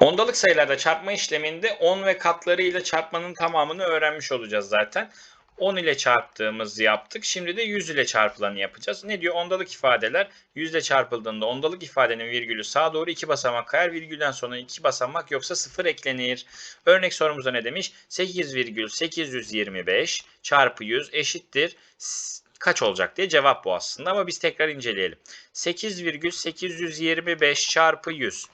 Ondalık sayılarda çarpma işleminde 10 ve katlarıyla çarpmanın tamamını öğrenmiş olacağız zaten. 10 ile çarptığımızı yaptık. Şimdi de 100 ile çarpılanı yapacağız. Ne diyor? Ondalık ifadeler 100 ile çarpıldığında ondalık ifadenin virgülü sağa doğru 2 basamak kayar. Virgülden sonra 2 basamak yoksa 0 eklenir. Örnek sorumuzda ne demiş? 8,825 çarpı 100 eşittir. Kaç olacak diye cevap bu aslında ama biz tekrar inceleyelim. 8,825 çarpı 100.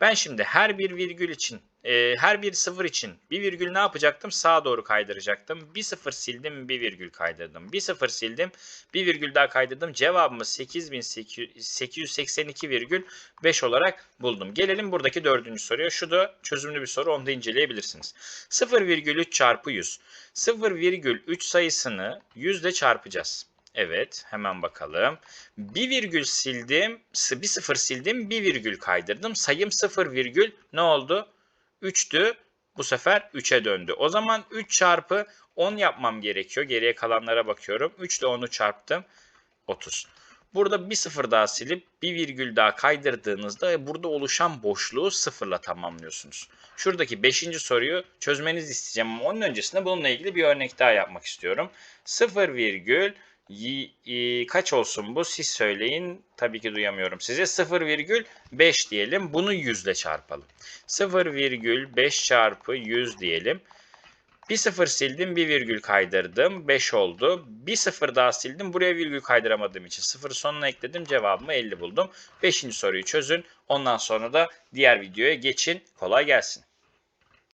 Ben şimdi her bir virgül için, e, her bir sıfır için bir virgül ne yapacaktım? Sağa doğru kaydıracaktım. Bir sıfır sildim, bir virgül kaydırdım. Bir sıfır sildim, bir virgül daha kaydırdım. Cevabımı 8882,5 olarak buldum. Gelelim buradaki dördüncü soruya. Şu da çözümlü bir soru, onu da inceleyebilirsiniz. 0,3 çarpı 100. 0,3 sayısını 100 ile çarpacağız. Evet, hemen bakalım. Bir virgül sildim, bir sıfır sildim, bir virgül kaydırdım. Sayım sıfır virgül ne oldu? 3'tü. Bu sefer 3'e döndü. O zaman 3 çarpı 10 yapmam gerekiyor. Geriye kalanlara bakıyorum. 3 ile 10'u çarptım. 30. Burada bir sıfır daha silip bir virgül daha kaydırdığınızda burada oluşan boşluğu sıfırla tamamlıyorsunuz. Şuradaki 5. soruyu çözmenizi isteyeceğim ama onun öncesinde bununla ilgili bir örnek daha yapmak istiyorum. 0 virgül y- y- kaç olsun bu siz söyleyin. Tabii ki duyamıyorum size. 0,5 diyelim. Bunu 100 ile çarpalım. 0,5 çarpı 100 diyelim. Bir sıfır sildim, bir virgül kaydırdım. 5 oldu. Bir sıfır daha sildim. Buraya virgül kaydıramadığım için sıfırı sonuna ekledim. Cevabımı 50 buldum. Beşinci soruyu çözün. Ondan sonra da diğer videoya geçin. Kolay gelsin.